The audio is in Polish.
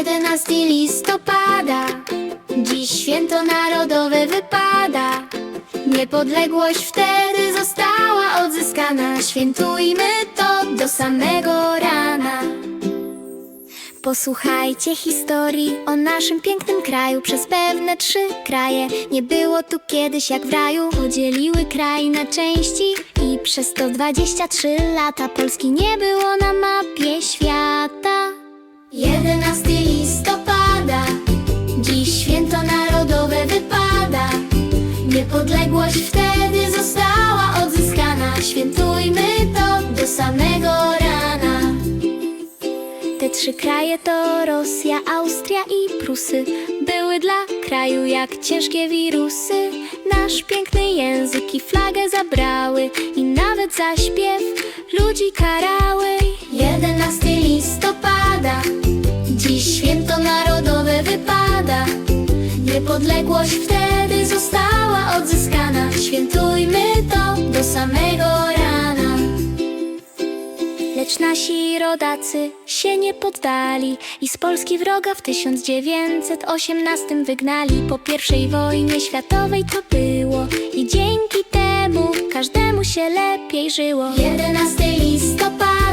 11 listopada. Dziś święto narodowe wypada. Niepodległość wtedy została odzyskana. Świętujmy to do samego rana. Posłuchajcie historii o naszym pięknym kraju. Przez pewne trzy kraje Nie było tu kiedyś jak w raju. Podzieliły kraj na części I przez 123 lata Polski nie było na mapie świata Niepodległość wtedy została odzyskana. Świętujmy to do samego rana. Te trzy kraje to Rosja, Austria i Prusy. Były dla kraju jak ciężkie wirusy. Nasz piękny język i flagę zabrały. I nawet za śpiew ludzi karały. 11 listopada. Dziś święto narodowe wypada. Niepodległość wtedy została Lecz nasi rodacy się nie poddali i z Polski wroga w 1918 wygnali. Po pierwszej wojnie światowej to było i dzięki temu każdemu się lepiej żyło. 11 listopada